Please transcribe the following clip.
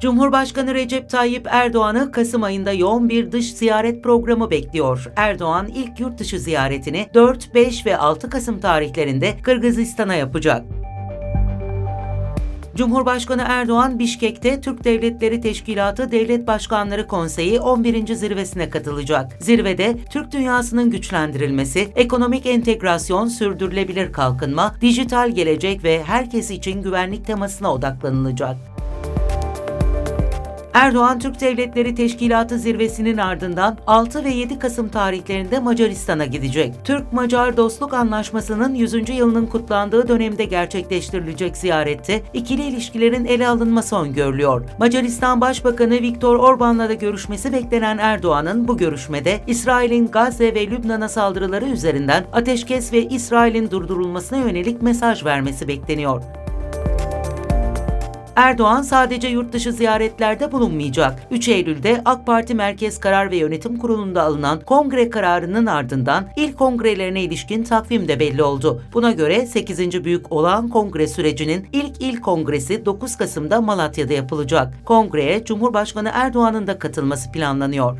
Cumhurbaşkanı Recep Tayyip Erdoğan'ı Kasım ayında yoğun bir dış ziyaret programı bekliyor. Erdoğan ilk yurt dışı ziyaretini 4, 5 ve 6 Kasım tarihlerinde Kırgızistan'a yapacak. Cumhurbaşkanı Erdoğan, Bişkek'te Türk Devletleri Teşkilatı Devlet Başkanları Konseyi 11. zirvesine katılacak. Zirvede Türk dünyasının güçlendirilmesi, ekonomik entegrasyon, sürdürülebilir kalkınma, dijital gelecek ve herkes için güvenlik temasına odaklanılacak. Erdoğan, Türk Devletleri Teşkilatı zirvesinin ardından 6 ve 7 Kasım tarihlerinde Macaristan'a gidecek. Türk-Macar Dostluk Anlaşması'nın 100. yılının kutlandığı dönemde gerçekleştirilecek ziyarette ikili ilişkilerin ele alınması öngörülüyor. Macaristan Başbakanı Viktor Orban'la da görüşmesi beklenen Erdoğan'ın bu görüşmede İsrail'in Gazze ve Lübnan'a saldırıları üzerinden ateşkes ve İsrail'in durdurulmasına yönelik mesaj vermesi bekleniyor. Erdoğan sadece yurt dışı ziyaretlerde bulunmayacak. 3 Eylül'de AK Parti Merkez Karar ve Yönetim Kurulu'nda alınan kongre kararının ardından ilk kongrelerine ilişkin takvim de belli oldu. Buna göre 8. Büyük Olağan Kongre sürecinin ilk il kongresi 9 Kasım'da Malatya'da yapılacak. Kongreye Cumhurbaşkanı Erdoğan'ın da katılması planlanıyor.